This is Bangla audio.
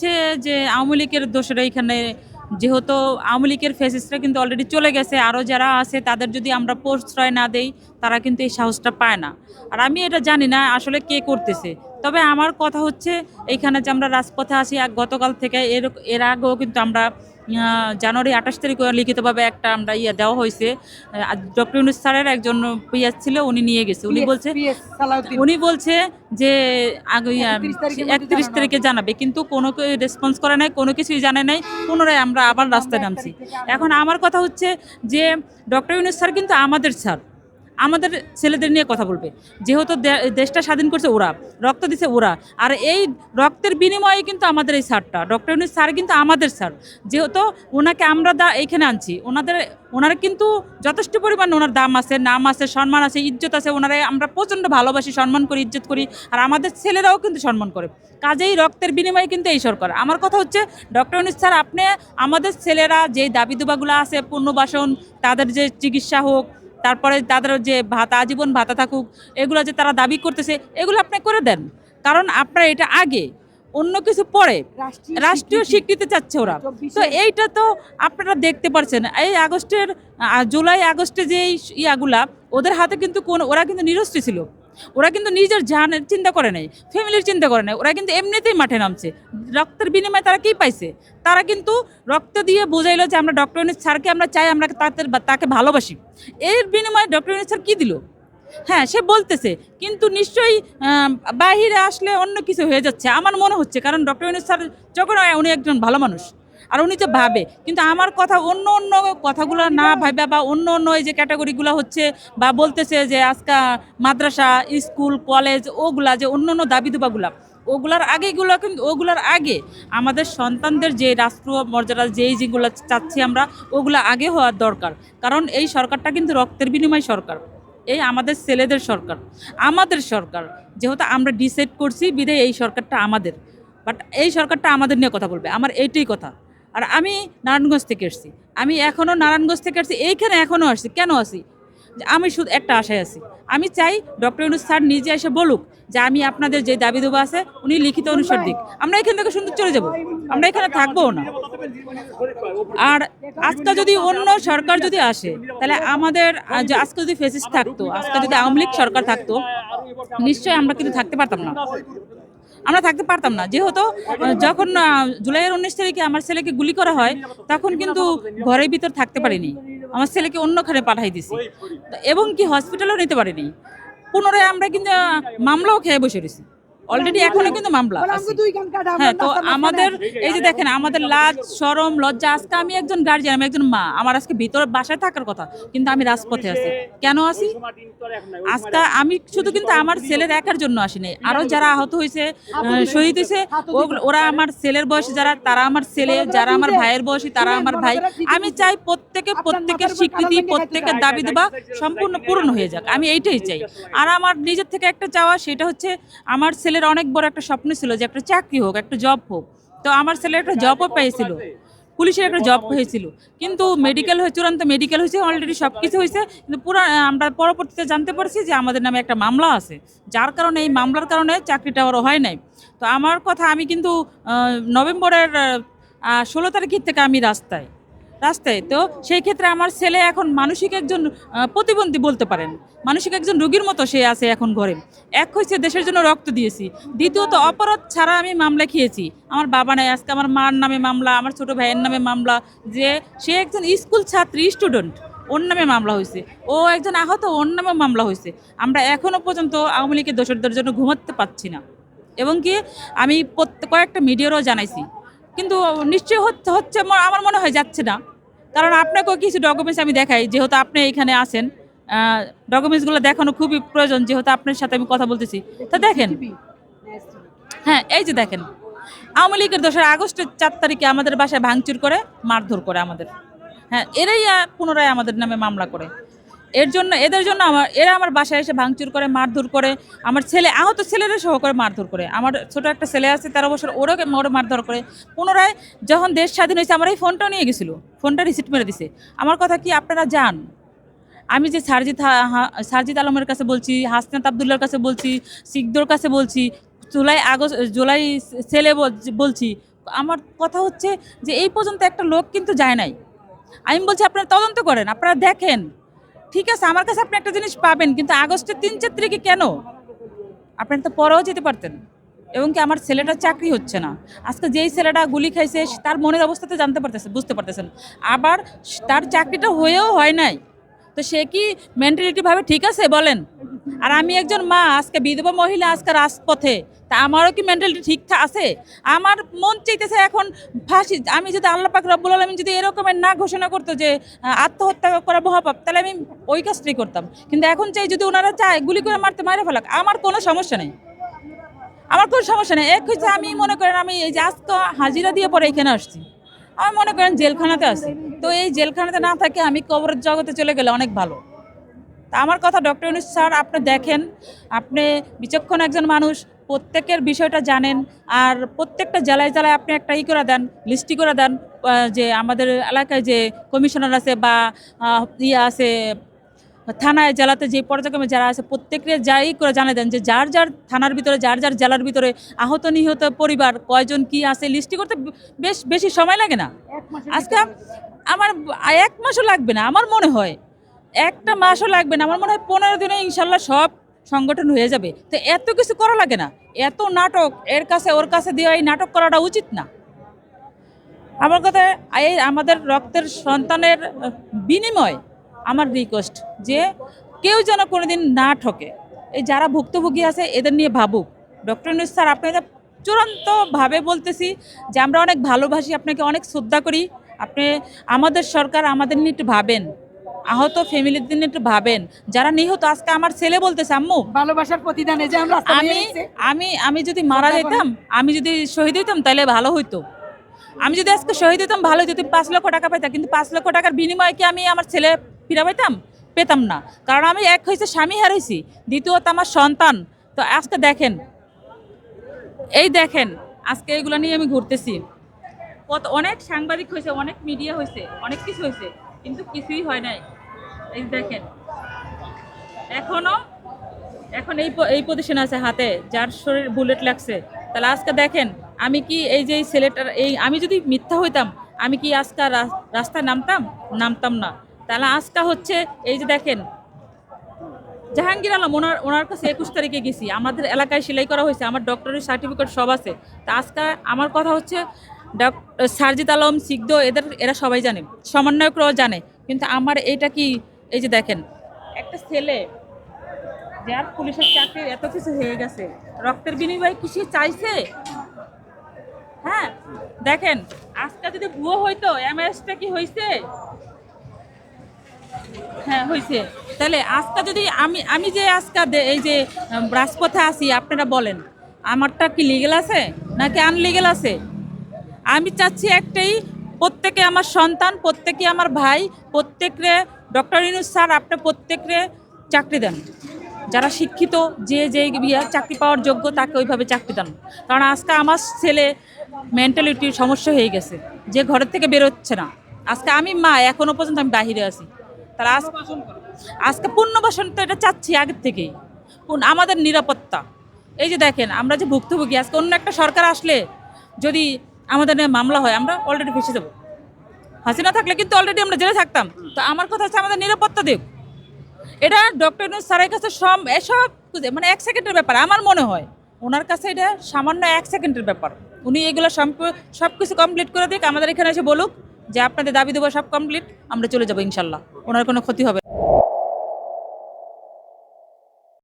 হচ্ছে যে আওয়ামী লীগের দোষরা এখানে, যেহেতু আওয়ামী লীগের ফেসিসরা কিন্তু অলরেডি চলে গেছে আরও যারা আছে তাদের যদি আমরা প্রশ্রয় না দেই, তারা কিন্তু এই সাহসটা পায় না। আর আমি এটা জানি না আসলে কে করতেছে। তবে আমার কথা হচ্ছে এইখানে যে আমরা রাজপথে আসি গতকাল থেকে এর এর আগেও কিন্তু আমরা জানুয়ারি আঠাশ তারিখ লিখিতভাবে একটা আমরা ইয়ে দেওয়া হয়েছে। ডক্টর ইউনুস স্যারের একজন পিয়াজ ছিল উনি নিয়ে গেছে। উনি বলছে উনি বলছে যে আগে 31 তারিখের মধ্যে একত্রিশ তারিখে জানাবে কিন্তু কোনো রেসপন্স করে নাই কোনো কিছুই জানে নাই। পুনরায় আমরা আবার রাস্তায় নামছি। এখন আমার কথা হচ্ছে যে ডক্টর ইউনুস স্যার কিন্তু আমাদের স্যার। আমাদের ছেলেদের নিয়ে কথা বলবে। যেহেতু দেশটা স্বাধীন করছে ওরা, রক্ত দিছে ওরা। আর এই রক্তের বিনিময়ে কিন্তু আমাদের এই স্যারটা, ডক্টর ইউনুস স্যার কিন্তু আমাদের স্যার। যেহেতু ওনাকে আমরা দা, এইখানে আনছি, ওনাদের, ওনার কিন্তু যথেষ্ট পরিমাণ ওনার দাম আছে, নাম আছে, সম্মান আছে, ইজ্জত আছে। ওনারা আমরা প্রচণ্ড ভালোবাসি, সম্মান করি, ইজ্জত করি। আর আমাদের ছেলেরাও কিন্তু সম্মান করে। কাজেই রক্তের বিনিময়ে কিন্তু এই সরকার। আমার কথা হচ্ছে, ডক্টর ইউনুস স্যার, আপনি আমাদের ছেলেরা যে দাবি দুবাগুলো আছে, পুনর্বাসন, তাদের যে চিকিৎসা হোক তারপরে তাদের যে ভাতা আজীবন ভাতা থাকুক এগুলো যে তারা দাবি করতেছে এগুলো আপনি করে দেন। কারণ আপনার এটা আগে অন্য কিছু পরে রাষ্ট্রীয় স্বীকৃতি। চাচ্ছে ওরা। তো এইটা তো আপনারা দেখতে পারছেন। এই আগস্টের জুলাই আগস্টে যে ইয়াগুলা ওদের হাতে কিন্তু কোন ওরা কিন্তু নিরস্ত্রী ছিল। ওরা কিন্তু নিজের জানের চিন্তা করে নাই, ফ্যামিলির চিন্তা করে নাই, ওরা কিন্তু এমনিতেই মাঠে নামছে। রক্তের বিনিময়ে তারা কি পাইছে? তারা কিন্তু রক্ত দিয়ে বোঝাইলো যে আমরা ডক্টর ইউনিস স্যারকে আমরা চাই, আমরা তাদের তাকে ভালোবাসি। এর বিনিময়ে ডক্টর ইউনিস স্যার কী দিল? হ্যাঁ সে বলতেছে, কিন্তু নিশ্চয়ই বাহিরে আসলে অন্য কিছু হয়ে যাচ্ছে। আমার মনে হচ্ছে, কারণ ডক্টর ইউনুস স্যার যখন উনি একজন ভালো মানুষ। আর উনি যে ভাবে। কিন্তু আমার কথা অন্য অন্য কথাগুলো না ভাবে বা অন্য অন্য এই যে ক্যাটাগরিগুলো হচ্ছে বা বলতেছে যে আজকা মাদ্রাসা, স্কুল, কলেজ ওগুলা যে অন্য অন্য দাবি দুবাগুলা ওগুলার আগেগুলো কিন্তু ওগুলার আগে। আমাদের সন্তানদের যে রাষ্ট্রীয় মর্যাদা যেই যেগুলো চাচ্ছি আমরা, ওগুলো আগে হওয়ার দরকার। কারণ এই সরকারটা কিন্তু রক্তের বিনিময় সরকার। এই আমাদের ছেলেদের সরকার। আমাদের সরকার। যেহেতু আমরা ডিসাইড করছি বিধায় এই সরকারটা আমাদের। বাট এই সরকারটা আমাদের নিয়ে কথা বলবে। আমার এইটাই কথা। আর আমি নারায়ণগঞ্জ থেকে এসেছি। আমি এখনও নারায়ণগঞ্জ থেকে আসছি এইখানে এখনও আসছি, কেন আসি? যে আমি শুধু একটা আশায় আছি। আমি চাই ডক্টর ইউনুস স্যার নিজে এসে বলুক যে আমি আপনাদের যে দাবি দেবো আছে, উনি লিখিত অনুসার দিক। আমরা এখান থেকে সুন্দর চলে যাব, আমরা এখানে থাকব না। আর আজকে যদি অন্য সরকার যদি আসে, তাহলে আমাদের আজকে যদি ফেসিস থাকতো, আজকে যদি আওয়ামী লীগ সরকার থাকতো, নিশ্চয়ই আমরা কিন্তু থাকতে পারতাম না। আমরা থাকতে পারতাম না। যেহেতু যখন জুলাই জুলাইয়ের উনিশ তারিখে আমার ছেলেকে গুলি করা হয়, তখন কিন্তু ঘরের ভিতর থাকতে পারিনি। আমার ছেলেকে অন্যখানে পাঠাই দিছি। এবং কি হসপিটালও নিতে পারিনি। পুনরায় আমরা কিন্তু মামলাও খেয়ে বসে রয়েছি। অলরেডি এখনও কিন্তু মামলা হ্যাঁ তো আমাদের এই যে দেখেন আমাদের লাজ সরম লজ্জা আজকে আমি একজন গার্জিয়ান আমি একজন মা আমার আজকে ভিতরে বাসায় থাকার কথা কিন্তু আমি রাজপথে আছি। কেন আছি? আজকে আমি শুধু কিন্তু আমার ছেলের একার জন্য আসিনি। আরও যারা আহত হয়েছে শহীদ হয়েছে ওরা আমার ছেলের বয়সী যারা তারা আমার ছেলে যারা আমার ভাইয়ের বয়সী তারা আমার ভাই। আমি চাই প্রত্যেকে প্রত্যেকের স্বীকৃতি প্রত্যেকের দাবি দেবা সম্পূর্ণ পূরণ হয়ে যাক। আমি এইটাই চাই। আর আমার নিজের থেকে একটা চাওয়া সেটা হচ্ছে আমার ছেলের অনেক বড় একটা স্বপ্ন ছিল যে একটা চাকরি হোক একটা জব হোক। তো আমার ছেলে একটা জবও পেয়েছিল। পুলিশের একটা জব হয়েছিল। কিন্তু মেডিকেল হয়ে চূড়ান্ত মেডিকেল হয়েছে অলরেডি সব কিছু হয়েছে। কিন্তু পুরো আমরা পরবর্তীতে জানতে পারছি যে আমাদের নামে একটা মামলা আছে। যার কারণে এই মামলার কারণে চাকরিটা ওর হয় নাই। তো আমার কথা আমি কিন্তু নভেম্বরের ষোলো তারিখের থেকে আমি রাস্তায়। রাস্তায়। তো সেই ক্ষেত্রে আমার ছেলে এখন মানসিক একজন প্রতিবন্ধী বলতে পারেন। মানসিক একজন রোগীর মতো সে আছে এখন ঘরে। এক হয়েছে দেশের জন্য রক্ত দিয়েছি। দ্বিতীয়ত, অপরাধ ছাড়া আমি মামলা খেয়েছি। আমার বাবা নাই, আজকে আমার মার নামে মামলা, আমার ছোট ভাইয়ের নামে মামলা, যে সে একজন স্কুল ছাত্রী স্টুডেন্ট ওর নামে মামলা হয়েছে ও একজন আহত, ওর নামে মামলা হয়েছে আমরা এখনও পর্যন্ত আওয়ামী লীগের দোষরদের জন্য ঘুমাতে পারছি না। এবং কি, আমি কয়েকটা মিডিয়ারও জানাইছি। কিন্তু নিশ্চয়ই হচ্ছে হচ্ছে আমার- আমার মনে হয় যাচ্ছে না। কারণ আপনাকেও কিছু ডকুমেন্টস আমি দেখাই যেহেতু আপনি এখানে আসেন ডকুমেন্টসগুলো দেখানো খুবই প্রয়োজন যেহেতু আপনার সাথে আমি কথা বলতেছি। তা দেখেন। হ্যাঁ এই যে দেখেন। আওয়ামী লীগের দোসরা আগস্টের চার তারিখে আমাদের বাসায় ভাঙচুর করে মারধর করে আমাদের। হ্যাঁ এরাই পুনরায় আমাদের নামে মামলা করে। এর জন্য, এদের জন্য আমার, এরা আমার বাসায় এসে ভাঙচুর করে, মারধর করে, আমার ছেলে, আহত ছেলেরা সহ করে মারধর করে। আমার ছোট একটা ছেলে আছে, তেরো বছর, ওরও ওরও মারধর করে। পুনরায় যখন দেশ স্বাধীন হয়েছে, আমার এই ফোনটাও নিয়ে গেছিল। ফোনটা রিসিট মেরে দিছে। আমার কথা কি আপনারা যান আমি যে সারজিৎ সারজিৎ আলমের কাছে বলছি, হাসনাত আবদুল্লার কাছে বলছি, সিকদোর কাছে বলছি, জুলাই আগস্ট, জুলাই ছেলে বলছি, আমার কথা হচ্ছে যে এই পর্যন্ত একটা লোক কিন্তু যায় নাই। আমি বলছি, আপনারা তদন্ত করেন, আপনারা দেখেন। ঠিক আছে, আমার কাছে আপনি একটা জিনিস পাবেন, কিন্তু আগস্টের তিন চার তারিখে কেন? আপনার তো পরেও যেতে পারতেন, এবং কি আমার ছেলেটার চাকরি হচ্ছে না। আজকে যেই ছেলেটা গুলি খাইছে তার মনের অবস্থাতে জানতে পারতেছে, বুঝতে পারতেছেন। আবার তার চাকরিটা হয়েও হয় নাই, তো সে কি মেন্টালিটিভাবে ঠিক আছে বলেন? আর আমি একজন মা, আজকে বিধবা মহিলা, আজকে রাজপথে। তা আমারও কি মেন্টালিটি ঠিক আছে? আমার মন চাইতেছে এখন ফাঁসি। আমি যদি আল্লাহ পাক রব্বুল আলমিন যদি এরকমের না ঘোষণা করতো যে আত্মহত্যা করা মহাপাপ, তাহলে আমি ওই কাজটাই করতাম। কিন্তু এখন চাই যদি ওনারা চায়, গুলি করে মারতে মারে ফেলাক, আমার কোনো সমস্যা নেই। আমার কোনো সমস্যা নেই। এক হচ্ছে আমি মনে করেন আমি এই যে আজকে হাজিরা দিয়ে পরে এখানে আসছি। আমি মনে করেন জেলখানাতে আছি। তো এই জেলখানাতে না থাকে আমি কবরের জগতে চলে গেলে অনেক ভালো। তা আমার কথা ডক্টর ইউনুস স্যার আপনি দেখেন আপনি বিচক্ষণ একজন মানুষ প্রত্যেকের বিষয়টা জানেন আর প্রত্যেকটা জেলায় জেলায় আপনি একটা ই করে দেন লিস্টি করে দেন যে আমাদের এলাকায় যে কমিশনার আছে বা ইয়ে আছে থানায় জেলাতে যে পর্যায়ক্রমে যারা আছে প্রত্যেকে যাই করে জানিয়ে দেন যে যার যার থানার ভিতরে যার যার জেলার ভিতরে আহত নিহত পরিবার কয়জন কি আছে লিস্টি করতে বেশ বেশি সময় লাগে না। আজকে আমার এক মাসও লাগবে না আমার মনে হয়। একটা মাসও লাগবে না। আমার মনে হয় পনেরো দিনে ইনশাল্লাহ সব সংগঠন হয়ে যাবে। তো এত কিছু করা লাগে না। এত নাটক এর কাছে ওর কাছে দিয়ে এই নাটক করাটা উচিত না। আমার কথা, এই আমাদের রক্তের সন্তানের বিনিময় আমার রিকোয়েস্ট যে কেউ যেন কোনোদিন না ঠকে। এই যারা ভুক্তভোগী আছে, এদের নিয়ে ভাবুক। ডক্টর ইউনুস স্যার আপনাদের চূড়ান্তভাবে বলতেছি যে আমরা অনেক ভালোবাসি, আপনাকে অনেক শ্রদ্ধা করি। আপনি আমাদের সরকার আমাদের নিয়ে একটু ভাবেন। আহত ফ্যামিলির নিয়ে একটু ভাবেন। যারা নিহত আজকে আমার ছেলে বলতেছে আম্মু ভালোবাসার প্রতিদানে যে আমরা আমি আমি আমি যদি মারা যেতাম আমি যদি শহীদ হইতাম তাহলে ভালো হইতো। আমি যদি আজকে শহীদ হইতাম ভালো তুমি পাঁচ লক্ষ টাকা পাইতাম। কিন্তু পাঁচ লক্ষ টাকার বিনিময়ে কি আমি আমার ছেলে ফিরা পাইতাম? পেতাম না। কারণ আমি এক হয়েছে স্বামী হারাইছি দ্বিতীয়ত আমার সন্তান। তো আজকে দেখেন এই দেখেন আজকে এগুলো নিয়ে আমি ঘুরতেছি। কত অনেক সাংবাদিক হয়েছে অনেক মিডিয়া হয়েছে অনেক কিছু হয়েছে কিন্তু কিছুই হয় নাই। এই দেখেন। এখনও, এখন এই এই পজিশন আছে হাতে, যার শরীর বুলেট লাগছে। তাহলে আজকে দেখেন, আমি কি এই যে ছেলেটার এই আমি যদি মিথ্যা হইতাম, আমি কি আজকে রাস্তায় নামতাম? নামতাম না। তাহলে আজকে হচ্ছে এই যে দেখেন, জাহাঙ্গীর আলম, ওনার ওনার কাছে একুশ তারিখে গেছি। আমাদের এলাকায় সেলাই করা হয়েছে, আমার ডক্টরের সার্টিফিকেট সব আছে। তা আজকে আমার কথা হচ্ছে ডক্টর সারজিদ আলম, সিগদ, এদের এরা সবাই জানে, সমন্বয়করাও জানে। কিন্তু আমার এইটা কি এই যে দেখেন, একটা ছেলে, যার পুলিশের চাকরি এত কিছু হয়ে গেছে, রক্তের বিনিময়ে কিছু চাইছে? হ্যাঁ দেখেন, আজকে যদি ভুয়ো হইতো এমএসটা কি হয়েছে হ্যাঁ হয়েছে তাহলে আজকে যদি আমি আমি যে আজকে এই যে রাজপথে আসি আপনারা বলেন, আমারটা কি লিগেল আছে নাকি আনলিগেল আছে? আমি চাচ্ছি একটাই, প্রত্যেকে আমার সন্তান, প্রত্যেকে আমার ভাই, প্রত্যেকরে ডক্টর ইনুস স্যার, আপনি প্রত্যেকরে চাকরি দেন। যারা শিক্ষিত, যে যে চাকরি পাওয়ার যোগ্য, তাকে ওইভাবে চাকরি দেন। কারণ আজকে আমার ছেলে মেন্টালিটির সমস্যা হয়ে গেছে। যে ঘরের থেকে বেরোচ্ছে না। আজকে আমি মা, এখনও পর্যন্ত আমি বাহিরে আছি। তারা আজ আজকে পুনর্বাসন তো এটা চাচ্ছি আগের থেকেই। আমাদের নিরাপত্তা। এই যে দেখেন, আমরা যে ভুক্তভোগী, আজকে অন্য একটা সরকার আসলে যদি আমাদের মামলা হয়, আমরা অলরেডি ফেসে যাব। হাসিনা থাকলে কিন্তু অলরেডি আমরা জেলে থাকতাম। তো আমার কথা হচ্ছে আমাদের নিরাপত্তা দেব এটা ডক্টর স্যারের কাছে সব এসব মানে এক সেকেন্ডের ব্যাপার, আমার মনে হয় ওনার কাছে এটা সামান্য এক সেকেন্ডের ব্যাপার। উনি এগুলো সম্প সব কিছু কমপ্লিট করে দিক, আমাদের এখানে এসে বলুক যে আপনাদের দাবি দেবো সব কমপ্লিট আমরা চলে যাব ইনশাল্লাহ। ওনার কোনো ক্ষতি হবে।